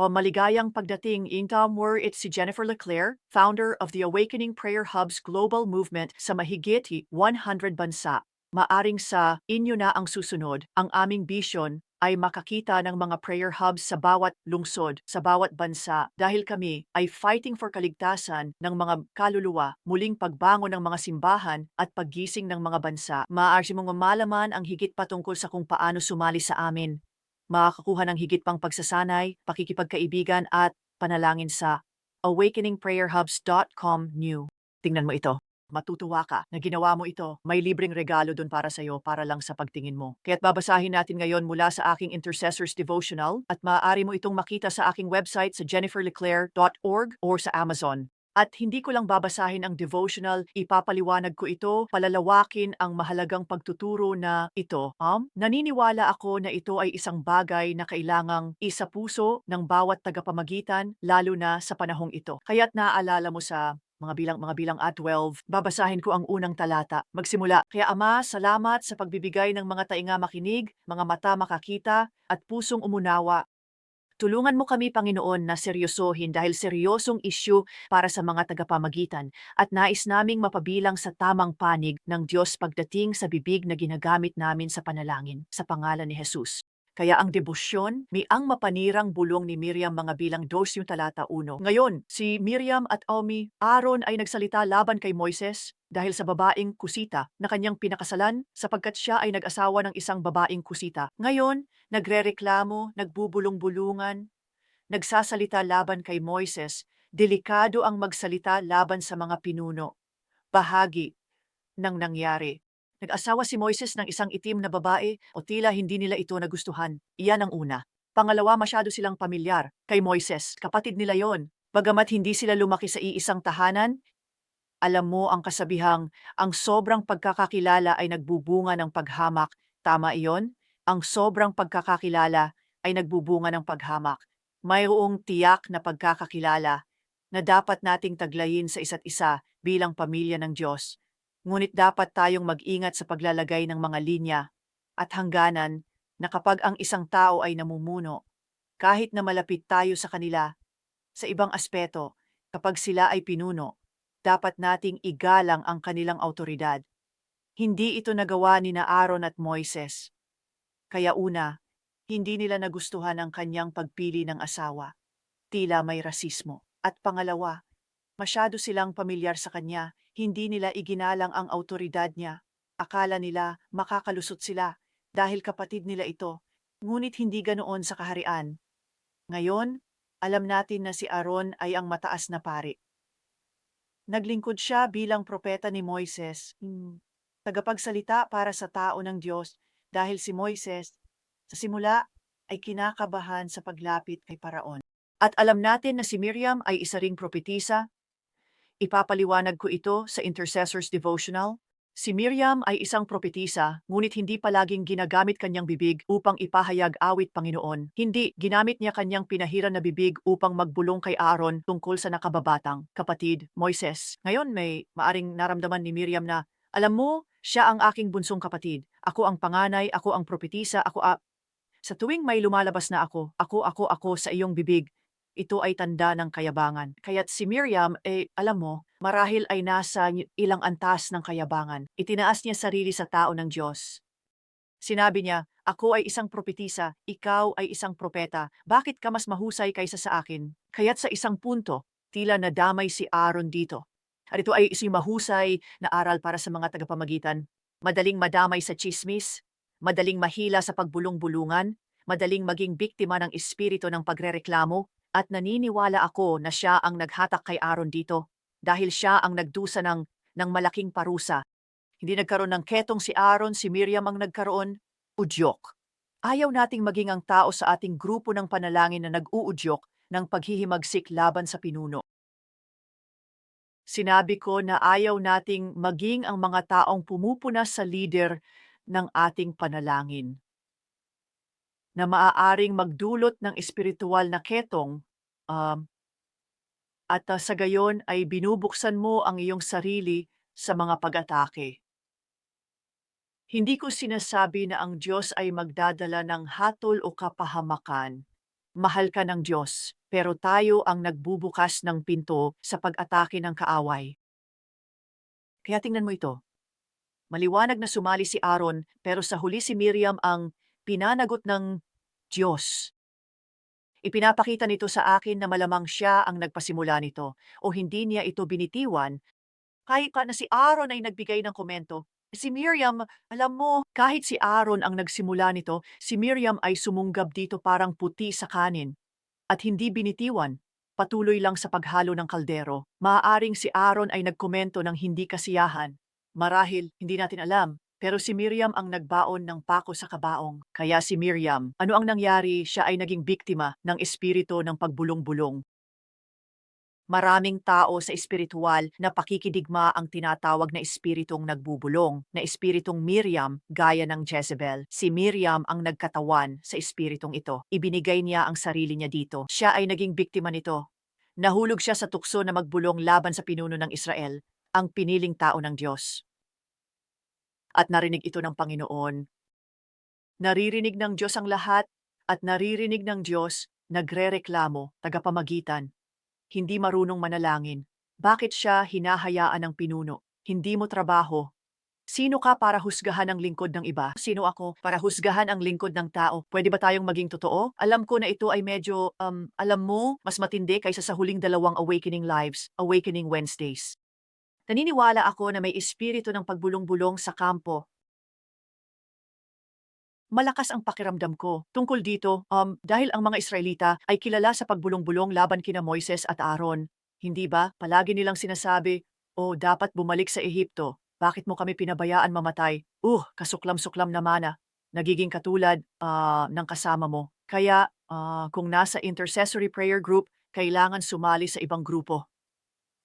O maligayang pagdating Intamwer it's si Jennifer Leclerc, founder of the Awakening Prayer Hub's global movement sa mahigit 100 bansa. Maaring sa inyo na ang susunod, ang aming vision ay makakita ng mga prayer hubs sa bawat lungsod, sa bawat bansa dahil kami ay fighting for kaligtasan ng mga kaluluwa, muling pagbangon ng mga simbahan at paggising ng mga bansa. Maaari mong malaman ang higit patungkol sa kung paano sumali sa amin. Makakakuha ng higit pang pagsasanay, pakikipagkaibigan at panalangin sa awakeningprayerhubs.com new. Tingnan mo ito. Matutuwa ka na ginawa mo ito. May libreng regalo dun para sa'yo para lang sa pagtingin mo. Kaya't babasahin natin ngayon mula sa aking Intercessors Devotional at maaari mo itong makita sa aking website sa jenniferleclaire.org or sa Amazon. At hindi ko lang babasahin ang devotional, ipapaliwanag ko ito, palalawakin ang mahalagang pagtuturo na ito. Um, naniniwala ako na ito ay isang bagay na kailangang isa puso ng bawat tagapamagitan, lalo na sa panahong ito. Kaya't naaalala mo sa mga bilang mga bilang at 12, babasahin ko ang unang talata. Magsimula. Kaya Ama, salamat sa pagbibigay ng mga tainga makinig, mga mata makakita, at pusong umunawa. Tulungan mo kami, Panginoon, na seryosohin dahil seryosong isyu para sa mga tagapamagitan at nais naming mapabilang sa tamang panig ng Diyos pagdating sa bibig na ginagamit namin sa panalangin sa pangalan ni Jesus. Kaya ang debosyon, mi ang mapanirang bulong ni Miriam mga bilang dos yung talata 1. Ngayon, si Miriam at Omi, Aaron ay nagsalita laban kay Moises dahil sa babaeng kusita na kanyang pinakasalan sapagkat siya ay nag-asawa ng isang babaeng kusita. Ngayon, nagrereklamo, nagbubulong-bulungan, nagsasalita laban kay Moises, delikado ang magsalita laban sa mga pinuno. Bahagi ng nangyari. Nag-asawa si Moises ng isang itim na babae o tila hindi nila ito nagustuhan. Iyan ang una. Pangalawa, masyado silang pamilyar kay Moises. Kapatid nila yon. Bagamat hindi sila lumaki sa iisang tahanan, alam mo ang kasabihang, ang sobrang pagkakakilala ay nagbubunga ng paghamak. Tama iyon? Ang sobrang pagkakakilala ay nagbubunga ng paghamak. Mayroong tiyak na pagkakakilala na dapat nating taglayin sa isa't isa bilang pamilya ng Diyos. Ngunit dapat tayong mag-ingat sa paglalagay ng mga linya at hangganan na kapag ang isang tao ay namumuno, kahit na malapit tayo sa kanila, sa ibang aspeto, kapag sila ay pinuno, dapat nating igalang ang kanilang autoridad. Hindi ito nagawa ni na Aaron at Moises. Kaya una, hindi nila nagustuhan ang kanyang pagpili ng asawa. Tila may rasismo. At pangalawa, masyado silang pamilyar sa kanya hindi nila iginalang ang autoridad niya. Akala nila makakalusot sila dahil kapatid nila ito, ngunit hindi ganoon sa kaharian. Ngayon, alam natin na si Aaron ay ang mataas na pari. Naglingkod siya bilang propeta ni Moises, hmm, tagapagsalita para sa tao ng Diyos dahil si Moises, sa simula, ay kinakabahan sa paglapit kay Paraon. At alam natin na si Miriam ay isa ring propetisa Ipapaliwanag ko ito sa Intercessors Devotional. Si Miriam ay isang propetisa, ngunit hindi palaging ginagamit kanyang bibig upang ipahayag awit Panginoon. Hindi, ginamit niya kanyang pinahiran na bibig upang magbulong kay Aaron tungkol sa nakababatang kapatid, Moises. Ngayon may maaring naramdaman ni Miriam na, alam mo, siya ang aking bunsong kapatid. Ako ang panganay, ako ang propetisa, ako a... Sa tuwing may lumalabas na ako, ako, ako, ako sa iyong bibig, ito ay tanda ng kayabangan. Kaya't si Miriam, eh, alam mo, marahil ay nasa ilang antas ng kayabangan. Itinaas niya sarili sa tao ng Diyos. Sinabi niya, ako ay isang propetisa, ikaw ay isang propeta. Bakit ka mas mahusay kaysa sa akin? Kaya't sa isang punto, tila nadamay si Aaron dito. At ito ay isang mahusay na aral para sa mga tagapamagitan. Madaling madamay sa chismis, madaling mahila sa pagbulong-bulungan, madaling maging biktima ng espiritu ng pagrereklamo, at naniniwala ako na siya ang naghatak kay Aaron dito dahil siya ang nagdusa ng, ng malaking parusa. Hindi nagkaroon ng ketong si Aaron, si Miriam ang nagkaroon, udyok. Ayaw nating maging ang tao sa ating grupo ng panalangin na nag-uudyok ng paghihimagsik laban sa pinuno. Sinabi ko na ayaw nating maging ang mga taong pumupuna sa leader ng ating panalangin na maaaring magdulot ng espiritual na ketong um, at uh, sa gayon ay binubuksan mo ang iyong sarili sa mga pag-atake. Hindi ko sinasabi na ang Diyos ay magdadala ng hatol o kapahamakan. Mahal ka ng Diyos, pero tayo ang nagbubukas ng pinto sa pag-atake ng kaaway. Kaya tingnan mo ito. Maliwanag na sumali si Aaron, pero sa huli si Miriam ang pinanagot ng Diyos. Ipinapakita nito sa akin na malamang siya ang nagpasimula nito o hindi niya ito binitiwan kahit pa na si Aaron ay nagbigay ng komento. Si Miriam, alam mo, kahit si Aaron ang nagsimula nito, si Miriam ay sumunggab dito parang puti sa kanin. At hindi binitiwan. Patuloy lang sa paghalo ng kaldero. Maaaring si Aaron ay nagkomento ng hindi kasiyahan. Marahil, hindi natin alam. Pero si Miriam ang nagbaon ng pako sa kabaong. Kaya si Miriam, ano ang nangyari? Siya ay naging biktima ng espiritu ng pagbulong-bulong. Maraming tao sa espiritual na pakikidigma ang tinatawag na espiritong nagbubulong, na espiritong Miriam gaya ng Jezebel. Si Miriam ang nagkatawan sa espiritong ito. Ibinigay niya ang sarili niya dito. Siya ay naging biktima nito. Nahulog siya sa tukso na magbulong laban sa pinuno ng Israel, ang piniling tao ng Diyos. At narinig ito ng Panginoon. Naririnig ng Diyos ang lahat at naririnig ng Diyos nagrereklamo, tagapamagitan, hindi marunong manalangin. Bakit siya hinahayaan ng pinuno? Hindi mo trabaho. Sino ka para husgahan ang lingkod ng iba? Sino ako para husgahan ang lingkod ng tao? Pwede ba tayong maging totoo? Alam ko na ito ay medyo, um, alam mo, mas matindi kaysa sa huling dalawang Awakening Lives, Awakening Wednesdays. Naniniwala ako na may espiritu ng pagbulong-bulong sa kampo malakas ang pakiramdam ko tungkol dito um, dahil ang mga Israelita ay kilala sa pagbulong-bulong laban kina Moises at Aaron. Hindi ba? Palagi nilang sinasabi, o dapat bumalik sa Ehipto. Bakit mo kami pinabayaan mamatay? Uh, kasuklam-suklam na mana. Nagiging katulad uh, ng kasama mo. Kaya uh, kung nasa intercessory prayer group, kailangan sumali sa ibang grupo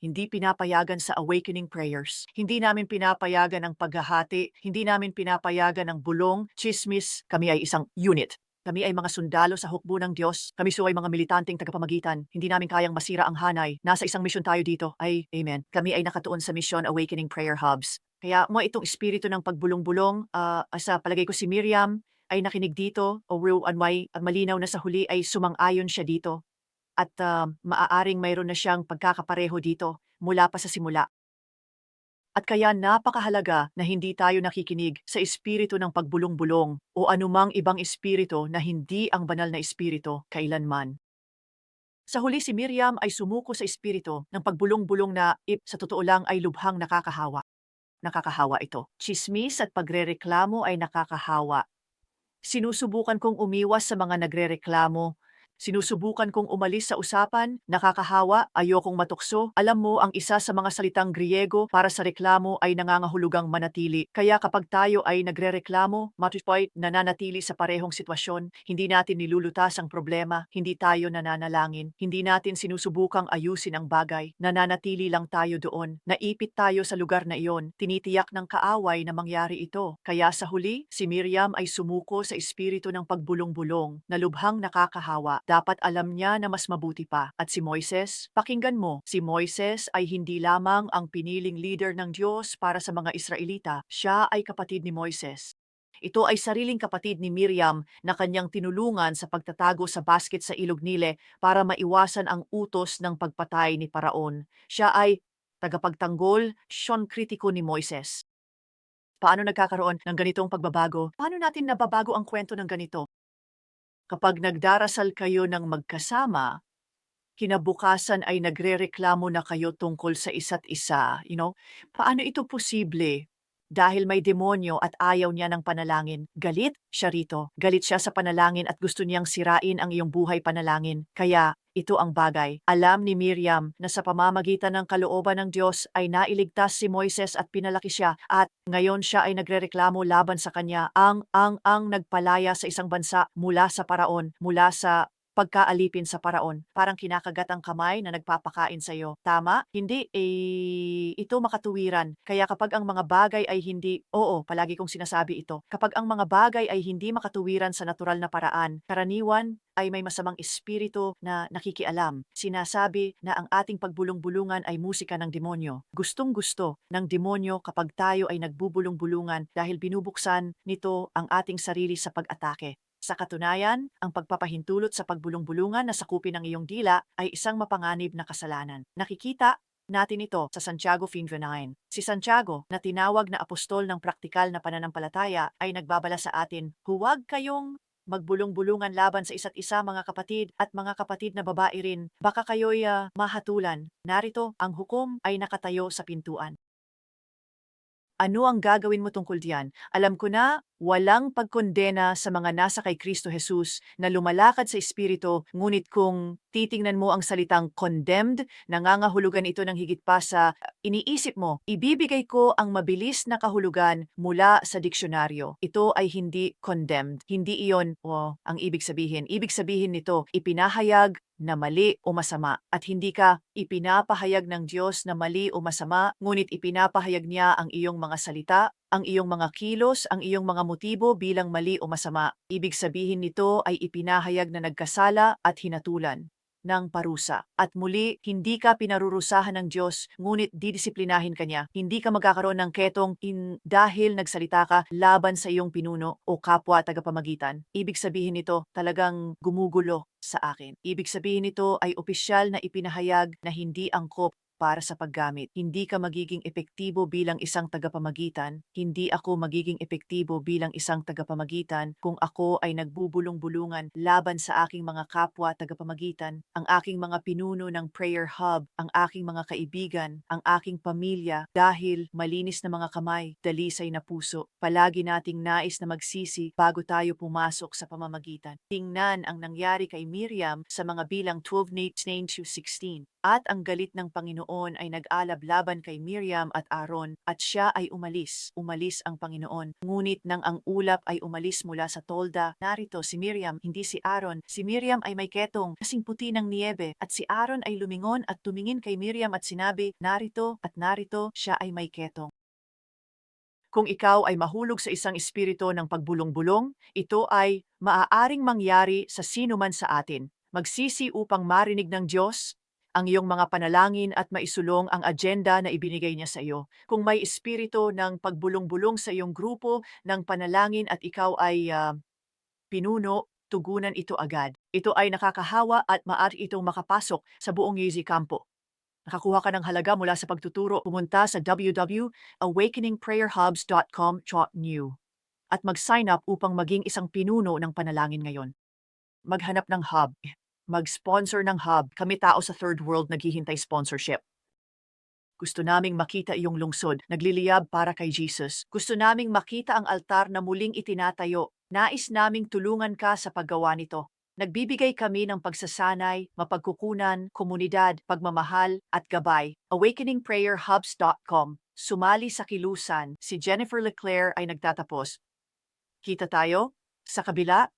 hindi pinapayagan sa awakening prayers. Hindi namin pinapayagan ang paghahati, hindi namin pinapayagan ang bulong, chismis, kami ay isang unit. Kami ay mga sundalo sa hukbo ng Diyos. Kami so ay mga militanteng tagapamagitan. Hindi namin kayang masira ang hanay. Nasa isang misyon tayo dito. Ay, amen. Kami ay nakatuon sa Mission Awakening Prayer Hubs. Kaya mo itong espiritu ng pagbulong-bulong, uh, sa palagay ko si Miriam ay nakinig dito o ang may malinaw na sa huli ay sumang-ayon siya dito at uh, maaaring mayroon na siyang pagkakapareho dito mula pa sa simula. At kaya napakahalaga na hindi tayo nakikinig sa espiritu ng pagbulong-bulong o anumang ibang espiritu na hindi ang banal na espiritu kailanman. Sa huli si Miriam ay sumuko sa espiritu ng pagbulong-bulong na ip sa totoo lang ay lubhang nakakahawa. Nakakahawa ito. Chismis at pagrereklamo ay nakakahawa. Sinusubukan kong umiwas sa mga nagrereklamo Sinusubukan kong umalis sa usapan, nakakahawa, ayokong matukso. Alam mo, ang isa sa mga salitang Griego para sa reklamo ay nangangahulugang manatili. Kaya kapag tayo ay nagrereklamo, matupoy, nananatili sa parehong sitwasyon, hindi natin nilulutas ang problema, hindi tayo nananalangin, hindi natin sinusubukang ayusin ang bagay, nananatili lang tayo doon, naipit tayo sa lugar na iyon, tinitiyak ng kaaway na mangyari ito. Kaya sa huli, si Miriam ay sumuko sa espiritu ng pagbulong-bulong na lubhang nakakahawa dapat alam niya na mas mabuti pa. At si Moises, pakinggan mo, si Moises ay hindi lamang ang piniling leader ng Diyos para sa mga Israelita, siya ay kapatid ni Moises. Ito ay sariling kapatid ni Miriam na kanyang tinulungan sa pagtatago sa basket sa ilog Nile para maiwasan ang utos ng pagpatay ni Paraon. Siya ay tagapagtanggol, siyang kritiko ni Moises. Paano nagkakaroon ng ganitong pagbabago? Paano natin nababago ang kwento ng ganito? Kapag nagdarasal kayo ng magkasama, kinabukasan ay nagrereklamo na kayo tungkol sa isa't isa, you know? Paano ito posible? Dahil may demonyo at ayaw niya ng panalangin. Galit siya rito. Galit siya sa panalangin at gusto niyang sirain ang iyong buhay panalangin. Kaya ito ang bagay. Alam ni Miriam na sa pamamagitan ng kalooban ng Diyos ay nailigtas si Moises at pinalaki siya at ngayon siya ay nagrereklamo laban sa kanya ang ang ang nagpalaya sa isang bansa mula sa paraon, mula sa pagkaalipin sa paraon. Parang kinakagat ang kamay na nagpapakain sa iyo. Tama? Hindi, eh, ito makatuwiran. Kaya kapag ang mga bagay ay hindi, oo, palagi kong sinasabi ito, kapag ang mga bagay ay hindi makatuwiran sa natural na paraan, karaniwan ay may masamang espiritu na nakikialam. Sinasabi na ang ating pagbulong-bulungan ay musika ng demonyo. Gustong-gusto ng demonyo kapag tayo ay nagbubulong-bulungan dahil binubuksan nito ang ating sarili sa pag-atake Sa katunayan, ang pagpapahintulot sa pagbulong-bulungan na sakupin ng iyong dila ay isang mapanganib na kasalanan. Nakikita natin ito sa Santiago 5.9. Si Santiago, na tinawag na apostol ng praktikal na pananampalataya, ay nagbabala sa atin, huwag kayong magbulong-bulungan laban sa isa't isa mga kapatid at mga kapatid na babae rin. Baka kayo'y ah, mahatulan. Narito, ang hukom ay nakatayo sa pintuan. Ano ang gagawin mo tungkol diyan? Alam ko na walang pagkondena sa mga nasa kay Kristo Jesus na lumalakad sa Espiritu, ngunit kung titingnan mo ang salitang condemned, nangangahulugan ito ng higit pa sa iniisip mo, ibibigay ko ang mabilis na kahulugan mula sa diksyonaryo. Ito ay hindi condemned. Hindi iyon o ang ibig sabihin. Ibig sabihin nito, ipinahayag na mali o masama at hindi ka ipinapahayag ng Diyos na mali o masama, ngunit ipinapahayag niya ang iyong mga salita, ang iyong mga kilos, ang iyong mga motibo bilang mali o masama. Ibig sabihin nito ay ipinahayag na nagkasala at hinatulan ng parusa. At muli, hindi ka pinarurusahan ng Diyos, ngunit didisiplinahin ka niya. Hindi ka magkakaroon ng ketong in, dahil nagsalita ka laban sa iyong pinuno o kapwa tagapamagitan. Ibig sabihin nito talagang gumugulo sa akin. Ibig sabihin nito ay opisyal na ipinahayag na hindi angkop para sa paggamit. Hindi ka magiging epektibo bilang isang tagapamagitan. Hindi ako magiging epektibo bilang isang tagapamagitan kung ako ay nagbubulong-bulungan laban sa aking mga kapwa tagapamagitan, ang aking mga pinuno ng prayer hub, ang aking mga kaibigan, ang aking pamilya dahil malinis na mga kamay, dalisay na puso. Palagi nating nais na magsisi bago tayo pumasok sa pamamagitan. Tingnan ang nangyari kay Miriam sa mga bilang 12 to 16. At ang galit ng Panginoon ay nag-alab laban kay Miriam at Aaron at siya ay umalis. Umalis ang Panginoon. Ngunit nang ang ulap ay umalis mula sa tolda, narito si Miriam, hindi si Aaron. Si Miriam ay may ketong, kasing puti ng niebe at si Aaron ay lumingon at tumingin kay Miriam at sinabi, narito at narito siya ay may ketong. Kung ikaw ay mahulog sa isang espiritu ng pagbulong-bulong, ito ay maaaring mangyari sa sino man sa atin. Magsisi upang marinig ng Diyos ang iyong mga panalangin at maisulong ang agenda na ibinigay niya sa iyo. Kung may espiritu ng pagbulong-bulong sa iyong grupo ng panalangin at ikaw ay ah, pinuno, tugunan ito agad. Ito ay nakakahawa at maaari itong makapasok sa buong Yeezy Campo. Nakakuha ka ng halaga mula sa pagtuturo, pumunta sa www.awakeningprayerhubs.com.new at mag-sign up upang maging isang pinuno ng panalangin ngayon. Maghanap ng hub mag-sponsor ng hub. Kami tao sa third world naghihintay sponsorship. Gusto naming makita iyong lungsod, nagliliyab para kay Jesus. Gusto naming makita ang altar na muling itinatayo. Nais naming tulungan ka sa paggawa nito. Nagbibigay kami ng pagsasanay, mapagkukunan, komunidad, pagmamahal, at gabay. AwakeningPrayerHubs.com Sumali sa kilusan, si Jennifer Leclerc ay nagtatapos. Kita tayo? Sa kabila,